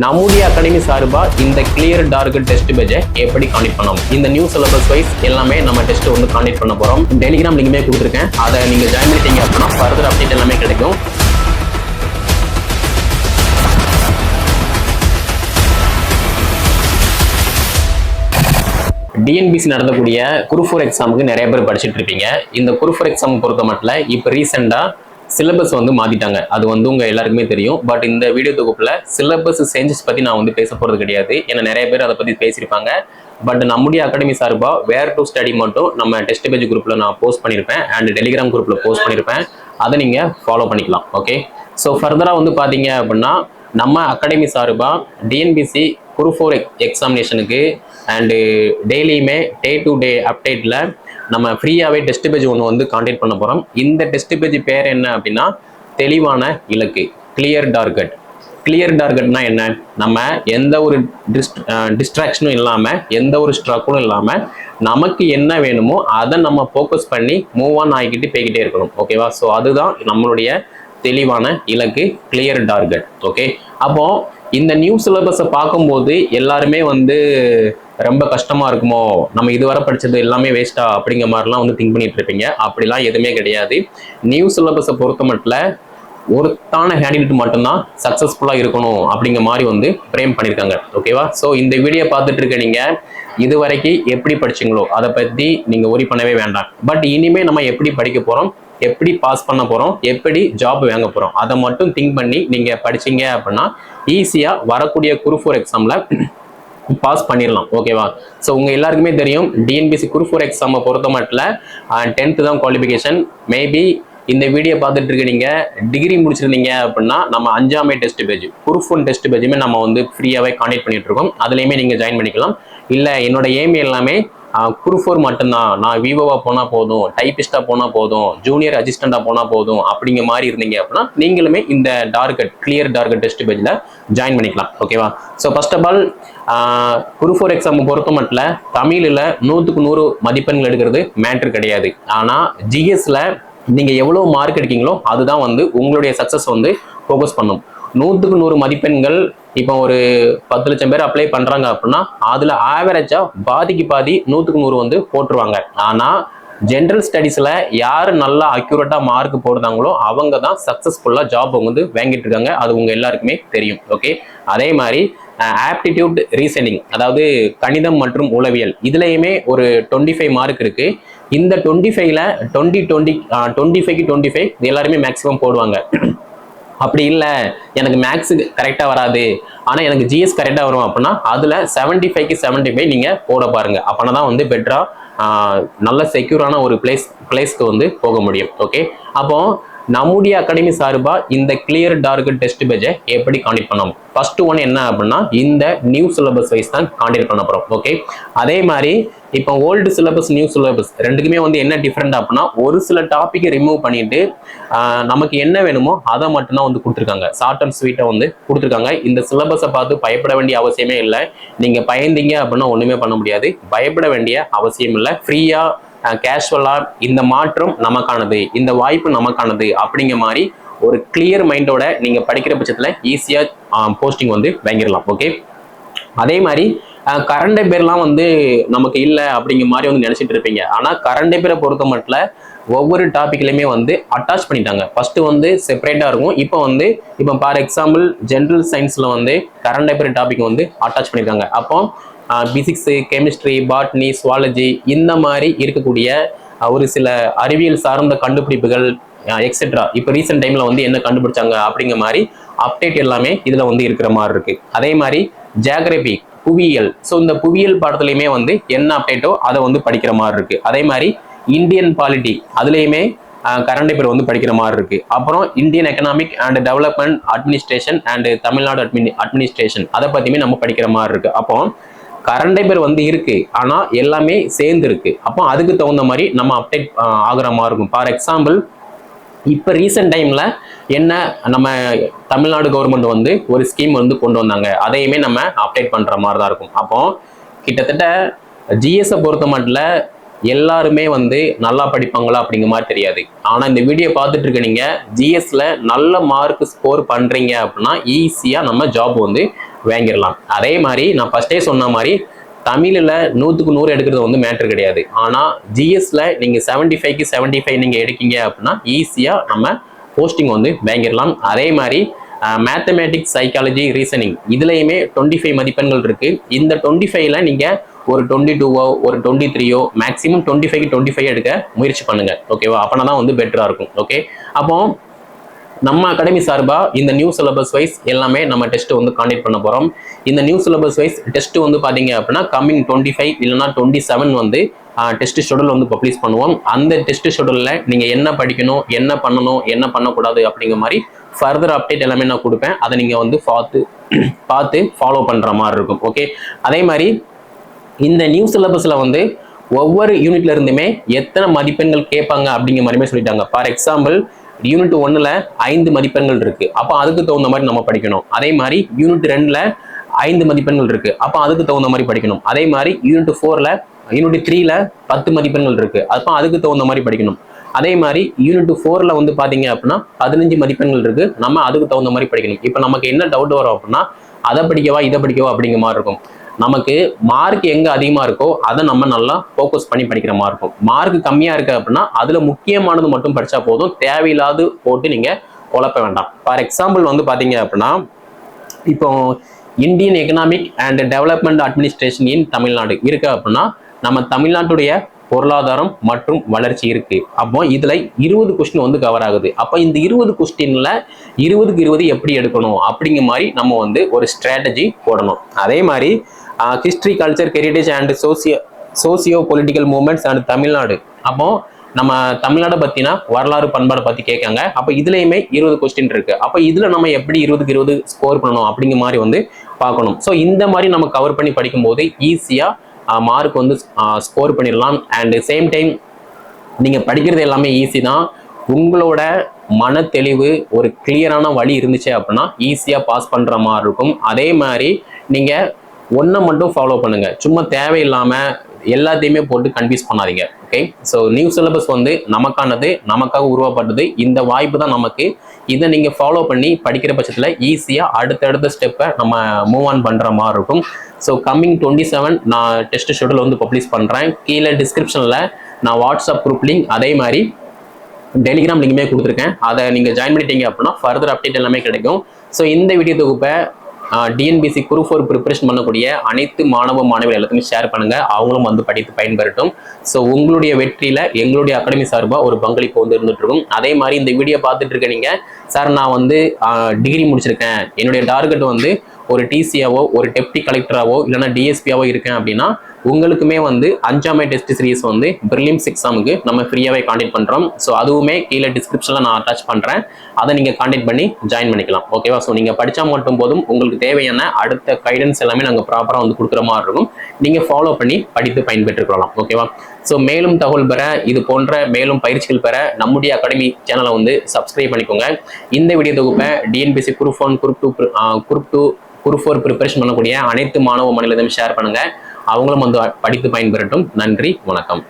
நம்முடைய அகாடமி சார்பா இந்த கிளியர் டார்கெட் டெஸ்ட் பேஜை எப்படி கனெக்ட் பண்ணோம்? இந்த நியூ சிலபஸ் வைஸ் எல்லாமே நம்ம டெஸ்ட் வந்து காண்டக்ட் பண்ண போறோம். டெலிகிராம் லிங்குமே கொடுத்துருக்கேன். அதை நீங்க ஜாயின் பண்ணிட்டீங்க அப்படின்னா ஃபர்தர் அப்டேட் எல்லாமே கிடைக்கும். டிஎன்பிசி நடந்தக்கூடிய குரூஃபோர் எக்ஸாமுக்கு நிறைய பேர் படிச்சுட்டு இருப்பீங்க. இந்த குரூஃபோர் எக்ஸாம் பொறுத்த மட்டும் இப்போ ரீசெண்டாக சிலபஸ் வந்து மாத்திட்டாங்க. அது வந்து உங்க எல்லாருக்குமே தெரியும். பட் இந்த வீடியோ தொகுப்புல சிலபஸ் சேஞ்சஸ் பத்தி நான் வந்து பேச போறது கிடையாது. ஏன்னா நிறைய பேர் அதை பத்தி பேசியிருப்பாங்க. பட் நம்முடைய அகாடமி சார்பாக வேர் டு ஸ்டடி மட்டும் நம்ம டெஸ்ட் பேஜ் குரூப்பில் நான் போஸ்ட் பண்ணியிருப்பேன். அண்ட் டெலிகிராம் குரூப்பில் போஸ்ட் பண்ணியிருப்பேன். அதை நீங்கள் ஃபாலோ பண்ணிக்கலாம். ஓகே ஸோ ஃபர்தராக வந்து பார்த்தீங்க அப்படின்னா நம்ம அகாடமி சார்பாக டிஎன்பிசி குரூப் ஃபோர் எக்ஸாமினேஷனுக்கு அண்டு டெய்லியுமே டே டு டே அப்டேட்டில் நம்ம ஃப்ரீயாகவே டெஸ்ட் பேஜ் ஒன்று வந்து காண்டாக்ட் பண்ண போகிறோம் இந்த டெஸ்ட் பேஜ் பேர் என்ன அப்படின்னா தெளிவான இலக்கு கிளியர் டார்கெட் கிளியர் டார்கெட்னா என்ன? நம்ம எந்த ஒரு டிஸ்ட் டிஸ்ட்ராக்ஷனும் இல்லாமல் எந்த ஒரு ஸ்ட்ரக்கும் இல்லாமல் நமக்கு என்ன வேணுமோ அதை நம்ம ஃபோக்கஸ் பண்ணி மூவ் ஆன் ஆகிக்கிட்டு போய்கிட்டே இருக்கணும். ஓகேவா ஸோ அதுதான் நம்மளுடைய தெளிவான இலக்கு கிளியர் டார்கெட் ஓகே அப்போ இந்த நியூ சிலபஸை பார்க்கும்போது எல்லாருமே வந்து ரொம்ப கஷ்டமா இருக்குமோ? நம்ம இதுவரை படிச்சது எல்லாமே வேஸ்டா அப்படிங்கிற மாதிரிலாம் வந்து திங்க் பண்ணிட்டு இருப்பீங்க. அப்படிலாம் எதுவுமே கிடையாது. நியூ சிலபஸை பொறுத்த மட்டும் ஒருத்தான கேண்டிடேட் மட்டும்தான் சக்ஸஸ்ஃபுல்லாக இருக்கணும் அப்படிங்கிற மாதிரி வந்து ஃப்ரேம் பண்ணியிருக்காங்க ஓகேவா ஸோ இந்த வீடியோ பார்த்துட்டு இருக்க நீங்கள் இது வரைக்கும் எப்படி படிச்சீங்களோ அதை பற்றி நீங்கள் ஒரி பண்ணவே வேண்டாம். பட் இனிமேல் நம்ம எப்படி படிக்க போகிறோம் எப்படி பாஸ் பண்ண போகிறோம் எப்படி ஜாப் வாங்க போகிறோம் அதை மட்டும் திங்க் பண்ணி நீங்கள் படிச்சீங்க அப்படின்னா ஈஸியாக வரக்கூடிய குரூப் ஃபோர் எக்ஸாமில் பாஸ் பண்ணிடலாம் ஓகேவா ஸோ உங்கள் எல்லாருக்குமே தெரியும் டிஎன்பிசி குரூப் ஃபோர் எக்ஸாமை பொறுத்த மட்டும் டென்த்து தான் குவாலிஃபிகேஷன் மேபி இந்த வீடியோ பார்த்துட்டு இருக்க டிகிரி முடிச்சிருந்தீங்க அப்படின்னா நம்ம அஞ்சாமே test page group one test பேஜுமே நம்ம வந்து ஃப்ரீயாகவே கான்டெக்ட் பண்ணிட்டு இருக்கோம். அதுலேயுமே நீங்கள் ஜாயின் பண்ணிக்கலாம். இல்லை என்னோட எய்ம் எல்லாமே குரூப் ஃபோர் மட்டும்தான். நான் விவோவா போனால் போதும் டைப்பிஸ்டாக போனால் போதும் ஜூனியர் அசிஸ்டண்ட்டாக போனால் போதும் அப்படிங்கிற மாதிரி இருந்தீங்க அப்படின்னா நீங்களுமே இந்த டார்கெட் கிளியர் டார்கெட் டெஸ்ட் பேஜில் ஜாயின் பண்ணிக்கலாம். ஓகேவா so first of all group four exam பொறுத்த மட்டும் தமிழில் நூற்றுக்கு நூறு மதிப்பெண்கள் எடுக்கிறது மேட்ரு கிடையாது. ஆனால் ஜிஎஸ்ல நீங்கள் எவ்வளோ மார்க் எடுக்கீங்களோ அதுதான் வந்து உங்களுடைய சக்ஸஸ் வந்து ஃபோக்கஸ் பண்ணும். நூற்றுக்கு நூறு மதிப்பெண்கள் இப்போ ஒரு பத்து லட்சம் பேர் அப்ளை பண்ணுறாங்க அப்படின்னா அதில் ஆவரேஜாக பாதிக்கு பாதி நூற்றுக்கு நூறு வந்து போட்டுருவாங்க. ஆனால் ஜென்ரல் ஸ்டடீஸில் யார் நல்லா அக்யூரேட்டாக மார்க் போடுறாங்களோ அவங்க தான் சக்ஸஸ்ஃபுல்லாக ஜாப் வந்து வாங்கிட்டு இருக்காங்க. அது உங்கள் எல்லாருக்குமே தெரியும் ஓகே அதே மாதிரி ஆப்டிடியூட் ரீசனிங் அதாவது கணிதம் மற்றும் உளவியல் இதுலேயுமே ஒரு டுவெண்ட்டி ஃபைவ் மார்க் இருக்குது இந்த டுவெண்ட்டி ஃபைவ்ல டுவெண்ட்டி டுவெண்ட்டி டுவெண்ட்டி ஃபைவ்க்கு டுவெண்ட்டி ஃபைவ் எல்லாருமே மேக்ஸிமம் போடுவாங்க. அப்படி இல்லை. எனக்கு மேக்ஸு கரெக்டாக வராது. ஆனால் எனக்கு ஜிஎஸ் கரெக்டாக வரும் அப்படின்னா அதில் செவன்ட்டி ஃபைவ்க்கு செவன்ட்டி ஃபைவ் நீங்கள் போட பாருங்கள் அப்போனா தான் வந்து பெட்டராக நல்ல செக்யூரான ஒரு பிளேஸ் பிளேஸ்க்கு வந்து போக முடியும். ஓகே அப்போது நம்முடைய அகாடமி சார்பாக இந்த கிளியர் டார்கெட் டெஸ்ட் பேஜை எப்படி காண்டக்ட் பண்ணோம்? ஃபர்ஸ்ட் ஒன் என்ன அப்படின்னா இந்த நியூ சிலபஸ் வைஸ் தான் காண்டக்ட் பண்ண போகிறோம் ஓகே அதே மாதிரி இப்போ ஓல்டு சிலபஸ் நியூ சிலபஸ் ரெண்டுக்குமே வந்து என்ன டிஃப்ரெண்ட் அப்படின்னா ஒரு சில டாப்பிக்கை ரிமூவ் பண்ணிட்டு நமக்கு என்ன வேணுமோ அதை மட்டும்தான் வந்து கொடுத்துருக்காங்க. ஷார்ட் அண்ட் ஸ்வீட்டை வந்து கொடுத்துருக்காங்க. இந்த சிலபஸை பார்த்து பயப்பட வேண்டிய அவசியமே இல்லை. நீங்கள் பயந்தீங்க அப்படின்னா ஒன்றுமே பண்ண முடியாது. பயப்பட வேண்டிய அவசியம் இல்லை. ஃப்ரீயாக கேஷுவலாக இந்த மாற்றம் நமக்கானது இந்த வாய்ப்பு நமக்கானது அப்படிங்கிற மாதிரி ஒரு கிளியர் மைண்டோட நீங்கள் படிக்கிற பட்சத்தில் ஈஸியாக போஸ்டிங் வந்து வாங்கிடலாம் ஓகே அதே மாதிரி கரண்ட் பேர்லாம் வந்து நமக்கு இல்லை அப்படிங்கிற மாதிரி வந்து நினச்சிட்டு இருப்பீங்க. ஆனால் கரண்ட் பேரை பொறுத்த மட்டும் ஒவ்வொரு டாப்பிக்லையுமே வந்து அட்டாச் பண்ணிட்டாங்க. ஃபஸ்ட்டு வந்து செப்பரேட்டாக இருக்கும். இப்போ வந்து இப்போ ஃபார் எக்ஸாம்பிள் ஜென்ரல் சயின்ஸில் வந்து கரண்ட் பேர் டாபிக் வந்து அட்டாச் பண்ணியிருக்காங்க அப்போ பிசிக்ஸு கெமிஸ்ட்ரி பாட்னி சுவாலஜி இந்த மாதிரி இருக்கக்கூடிய ஒரு சில அறிவியல் சார்ந்த கண்டுபிடிப்புகள் எக்ஸெட்ரா இப்போ ரீசெண்ட் டைமில் வந்து என்ன கண்டுபிடிச்சாங்க அப்படிங்கிற மாதிரி அப்டேட் எல்லாமே இதில் வந்து இருக்கிற மாதிரி இருக்குது அதே மாதிரி ஜியாகிரபி புவியியல். ஸோ இந்த புவியியல் பாடத்துலையுமே வந்து என்ன அப்டேட்டோ அதை வந்து படிக்கிற மாதிரி இருக்குது அதே மாதிரி இந்தியன் பாலிட்டி அதுலேயுமே கரண்ட் பேர் வந்து படிக்கிற மாதிரி இருக்கு. அப்புறம் Indian economic and development administration and Tamil Nadu admin administration அதை பற்றியுமே நம்ம படிக்கிற மாதிரி இருக்கு. அப்போ கரண்ட் பேர் வந்து இருக்கு. ஆனா எல்லாமே சேர்ந்து இருக்கு அப்போ அதுக்கு தகுந்த மாதிரி நம்ம அப்டேட் ஆகுற மாதிரி இருக்கும். ஃபார் எக்ஸாம்பிள் இப்போ ரீசெண்ட் டைமில் என்ன நம்ம தமிழ்நாடு கவர்மெண்ட் வந்து ஒரு ஸ்கீம் வந்து கொண்டு வந்தாங்க. அதையுமே நம்ம அப்டேட் பண்ணுற மாதிரி தான் இருக்கும். அப்போ கிட்டத்தட்ட ஜிஎஸை பொறுத்த மட்டும் எல்லாருமே வந்து நல்லா படிப்பாங்களா அப்படிங்கிற மாதிரி தெரியாது. ஆனால் இந்த வீடியோ பார்த்துட்டு இருக்க நீங்கள் ஜிஎஸ்ல நல்ல மார்க் ஸ்கோர் பண்ணுறீங்க அப்படின்னா ஈஸியாக நம்ம ஜாப் வந்து வாங்கிடலாம். அதே மாதிரி நான் ஃபர்ஸ்டே சொன்ன மாதிரி தமிழில் நூற்றுக்கு நூறு எடுக்கிறது வந்து மேட்ரு கிடையாது. ஆனால் ஜிஎஸ்ல நீங்கள் செவன்டி ஃபைவ்க்கு செவன்டி ஃபைவ் நீங்கள் எடுக்கீங்க அப்படின்னா ஈஸியாக நம்ம போஸ்டிங் வந்து வாங்கிடலாம். அதே மாதிரி மேத்தமேட்டிக்ஸ் சைக்காலஜி ரீசனிங் இதுலேயுமே டுவெண்ட்டி ஃபைவ் மதிப்பெண்கள் இருக்குது இந்த டுவெண்ட்டி ஃபைவ்ல நீங்கள் ஒரு டுவெண்ட்டி டூவோ ஒரு twenty த்ரீயோ maximum twenty five twenty five எடுக்க முயற்சி பண்ணுங்க. ஓகேவா அப்போனா தான் வந்து பெட்டராக இருக்கும். ஓகே அப்போ நம்ம அகாடமி சார்பாக இந்த நியூ சிலபஸ் வைஸ் எல்லாமே நம்ம டெஸ்ட் வந்து காண்டக்ட் பண்ண போகிறோம் இந்த நியூ சிலபஸ் வைஸ் டெஸ்ட் வந்து பார்த்தீங்க அப்படின்னா கம்மிங் டுவெண்ட்டி ஃபைவ் இல்லைன்னா டுவெண்ட்டி செவன் வந்து டெஸ்ட் ஷெடியூல் வந்து பப்ளிஷ் பண்ணுவோம். அந்த டெஸ்ட் ஷெடியூலில் நீங்கள் என்ன படிக்கணும் என்ன பண்ணணும் என்ன பண்ணக்கூடாது அப்படிங்கிற மாதிரி ஃபர்தர் அப்டேட் எல்லாமே நான் கொடுப்பேன். அதை நீங்கள் வந்து பார்த்து பார்த்து ஃபாலோ பண்ணுற மாதிரி இருக்கும். ஓகே அதே மாதிரி இந்த நியூ சிலபஸில் வந்து ஒவ்வொரு யூனிட்ல இருந்துமே எத்தனை மதிப்பெண்கள் கேட்பாங்க அப்படிங்கிற மாதிரியுமே சொல்லிட்டாங்க. ஃபார் எக்ஸாம்பிள் யூனிட் ஒன்றில் ஐந்து மதிப்பெண்கள் இருக்கு. அப்போ அதுக்கு தகுந்த மாதிரி நம்ம படிக்கணும். அதே மாதிரி யூனிட் ரெண்டில் ஐந்து மதிப்பெண்கள் இருக்கு. அப்போ அதுக்கு தகுந்த மாதிரி படிக்கணும். அதே மாதிரி யூனிட் ஃபோரில் யூனிட் த்ரீல பத்து மதிப்பெண்கள் இருக்கு. அப்போ அதுக்கு தகுந்த மாதிரி படிக்கணும். அதே மாதிரி யூனிட் ஃபோரில் வந்து பார்த்தீங்க அப்படின்னா பதினஞ்சு மதிப்பெண்கள் இருக்கு. நம்ம அதுக்கு தகுந்த மாதிரி படிக்கணும். இப்போ நமக்கு என்ன டவுட் வரும் அப்படின்னா அதை படிக்கவா இதை படிக்கவா அப்படிங்கிற மாதிரி இருக்கும். நமக்கு மார்க் எங்கே அதிகமாக இருக்கோ அதை நம்ம நல்லா ஃபோக்கஸ் பண்ணி படிக்கிற மாதிரி இருக்கும் மார்க் கம்மியாக இருக்குது அப்படின்னா அதில் முக்கியமானது மட்டும் படித்தா போதும். தேவையில்லாது போட்டு நீங்கள் குழப்ப வேண்டாம். ஃபார் எக்ஸாம்பிள் வந்து பார்த்தீங்க அப்படின்னா இப்போ Indian economic and development administration in Tamil Nadu இருக்கு அப்படின்னா நம்ம தமிழ்நாட்டுடைய பொருளாதாரம் மற்றும் வளர்ச்சி இருக்கு. அப்போ இதுல இருபது கொஸ்டின் வந்து கவர் ஆகுது. அப்போ இந்த இருபது கொஸ்டின்ல இருபதுக்கு இருபது எப்படி எடுக்கணும் அப்படிங்கிற மாதிரி நம்ம வந்து ஒரு ஸ்ட்ராட்டஜி போடணும். அதே மாதிரி history culture heritage and socio socio political movements and Tamil Nadu. அப்போ நம்ம தமிழ்நாடு பத்தினா வரலாறு பண்பாடை பத்தி கேட்காங்க. அப்போ இதுலயுமே இருபது கொஸ்டின் இருக்கு. அப்போ இதுல நம்ம எப்படி இருபதுக்கு இருபது ஸ்கோர் பண்ணணும் அப்படிங்கிற மாதிரி வந்து பார்க்கணும். ஸோ இந்த மாதிரி நம்ம கவர் பண்ணி படிக்கும்போது ஈஸியா மார்க் வந்து ஸ்கோர் பண்ணிடலாம். அண்ட் சேம் டைம் நீங்க படிக்கிறது எல்லாமே ஈஸி தான். உங்களோட மன தெளிவு ஒரு கிளியரான வழி இருந்துச்சு அப்படின்னா ஈஸியா பாஸ் பண்ற மாதிரி இருக்கும். அதே மாதிரி நீங்க ஒன்றை மட்டும் ஃபாலோ பண்ணுங்க. சும்மா தேவையில்லாமல் எல்லாத்தையுமே போட்டு கன்ஃபியூஸ் பண்ணாதீங்க. ஓகே ஸோ நியூ சிலபஸ் வந்து நமக்கானது நமக்காக உருவாப்பட்டது இந்த வாய்ப்பு தான் நமக்கு. இதை நீங்கள் ஃபாலோ பண்ணி படிக்கிற பட்சத்தில் ஈஸியாக அடுத்தடுத்த ஸ்டெப்பை நம்ம மூவ் ஆன் பண்ணுற மாதிரி இருக்கும். ஸோ கம்மிங் டுவெண்ட்டி செவன் நான் டெஸ்ட் ஷெடியூல் வந்து பப்ளிஷ் பண்ணுறேன் கீழே டிஸ்கிரிப்ஷனில் நான் வாட்ஸ்அப் குரூப் லிங்க் அதே மாதிரி டெலிகிராம் லிங்குமே கொடுத்துருக்கேன். அதை நீங்கள் ஜாயின் பண்ணிட்டீங்க அப்படின்னா ஃபர்தர் அப்டேட் எல்லாமே கிடைக்கும். ஸோ இந்த வீடியோ தொகுப்பை டிஎன்பிசி குரூப் ஃபோர் ப்ரிப்பரேஷன் பண்ணக்கூடிய அனைத்து மாணவ மாணவிகள் எல்லாத்தையுமே ஷேர் பண்ணுங்க. அவங்களும் வந்து படித்து பயன்பெறட்டும். ஸோ உங்களுடைய வெற்றியில எங்களுடைய அகாடமி சார்பாக ஒரு பங்களிப்பு வந்து இருந்துட்டு இருக்கும் அதே மாதிரி இந்த வீடியோ பார்த்துட்டு இருக்க நீங்க சார் நான் வந்து டிகிரி முடிச்சிருக்கேன். என்னுடைய டார்கெட் வந்து ஒரு டிசியாவோ ஒரு டெப்டி கலெக்டராவோ இல்லைன்னா டிஎஸ்பியாவோ இருக்கேன் அப்படின்னா உங்களுக்குமே வந்து அஞ்சாமை டெஸ்ட் சீரிஸ் வந்து பிரிலிம்ஸ் எக்ஸாமுக்கு நம்ம ஃப்ரீயாகவே காண்டக்ட் பண்ணுறோம் ஸோ அதுவுமே கீழே டிஸ்கிரிப்ஷனில் நான் அட்டாச் பண்ணுறேன் அதை நீங்கள் காண்டக்ட் பண்ணி ஜாயின் பண்ணிக்கலாம். ஓகேவா ஸோ நீங்கள் படித்தா மட்டும் போதும். உங்களுக்கு தேவையான அடுத்த கைடன்ஸ் எல்லாமே நாங்கள் ப்ராப்பராக வந்து கொடுக்குற மாதிரி இருக்கும். நீங்கள் ஃபாலோ பண்ணி படித்து பயன்பெற்றுக்கொள்ளலாம். ஓகேவா ஸோ மேலும் தகவல் பெற இது போன்ற மேலும் பயிற்சிகள் பெற நம்முடைய அகாடமி சேனலை வந்து சப்ஸ்கிரைப் பண்ணிக்கோங்க. இந்த வீடியோ தொகுப்பை TNPSC group one group two group two group four preparation பண்ணக்கூடிய அனைத்து மாணவ மாநிலத்தையும் ஷேர் பண்ணுங்கள் அவங்களும் வந்து படித்து பயன்பெறட்டும். நன்றி வணக்கம்.